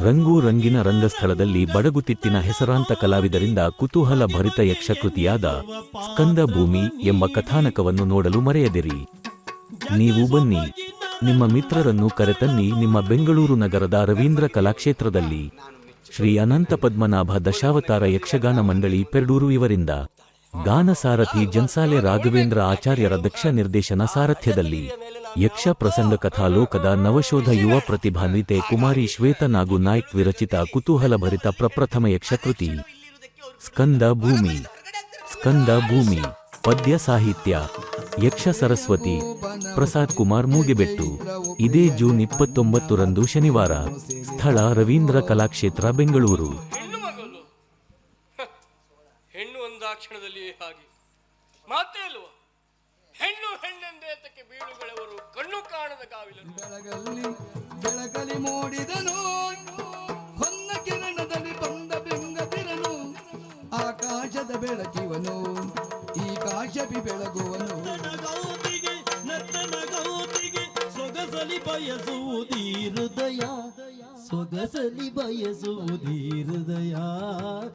ರಂಗು ರಂಗಿನ ರಂಗಸ್ಥಳದಲ್ಲಿ ಬಡಗುತಿಟ್ಟಿನ ಹೆಸರಾಂತ ಕಲಾವಿದರಿಂದ ಕುತೂಹಲ ಭರಿತ ಯಕ್ಷಕೃತಿಯಾದ ಸ್ಕಂದ ಭೂಮಿ ಎಂಬ ಕಥಾನಕವನ್ನು ನೋಡಲು ಮರೆಯದಿರಿ. ನೀವು ಬನ್ನಿ. ನಿಮ್ಮ ಮಿತ್ರರನ್ನು ಕರೆತನ್ನಿ ನಿಮ್ಮ ಬೆಂಗಳೂರು ನಗರದ ರವೀಂದ್ರ ಕಲಾಕ್ಷೇತ್ರದಲ್ಲಿ. ಶ್ರೀ ಅನಂತ ಪದ್ಮನಾಭ ದಶಾವತಾರ ಯಕ್ಷಗಾನ ಮಂಡಳಿ ಪೆರ್ಡೂರು ಇವರಿಂದ. ಗಾನ ಸಾರಥಿ ಜನ್ಸಾಲೆ ರಾಘವೇಂದ್ರ ಆಚಾರ್ಯರ ದಕ್ಷ ನಿರ್ದೇಶನ ಸಾರಥ್ಯದಲ್ಲಿ. ಯಕ್ಷ ಪ್ರಸಂಗ ಕಥಾಲೋಕದ ನವಶೋಧ ಯುವ ಪ್ರತಿಭಾನ್ವಿತೆ ಕುಮಾರಿ ಶ್ವೇತ ನಾಗು ನಾಯ್ಕ್ ವಿರಚಿತ ಕುತೂಹಲಭರಿತ ಪ್ರಪ್ರಥಮ ಯಕ್ಷಕೃತಿ. ಸ್ಕಂದ ಭೂಮಿ. ಸ್ಕಂದ ಭೂಮಿ. ಪದ್ಯ ಸಾಹಿತ್ಯ. ಯಕ್ಷ ಸರಸ್ವತಿ. ಪ್ರಸಾದ್ ಕುಮಾರ್ ಮೂಗೆಬೆಟ್ಟು. ಇದೇ ಜೂನ್ ಇಪ್ಪತ್ತೊಂಬತ್ತರಂದು ಶನಿವಾರ. ಸ್ಥಳ ರವೀಂದ್ರ ಕಲಾಕ್ಷೇತ್ರ ಬೆಂಗಳೂರು. ಹೆಣ್ಣು ಒಂದಾಕ್ಷಣದಲ್ಲಿ ಹಾಗೆ. ಮಾತೇ ಇಲ್ವಾ? ಹೆಣ್ಣು ಹೆಣ್ಣೆಂದೇ ತಕ್ಕೆ ಬೀಳುಗಳೆವರು ಕಣ್ಣು ಕಾಣದ ಕಾವಿಲರು. ಬೆಳಗಲ್ಲಿ ಬೆಳಗಲಿ ಮೂಡಿದನು ಹೊನ್ನ ಕಿರಣದಲ್ಲಿ ಬಂದ ಬೆಂಗದಿರನು ಆಕಾಶದ ಬೆಳಕಿವನು ಈ ಕಾಶಬಿ ಬೆಳಗುವನು. ಗೌತಿಗೆ ನರ್ತನ ಗೌತಿಗೆ ಸೊಗಸಲಿ ಬಯಸುವುದೀ ಹೃದಯ. ಸೊಗಸಲಿ ಬಯಸುವುದೀ ಹೃದಯ.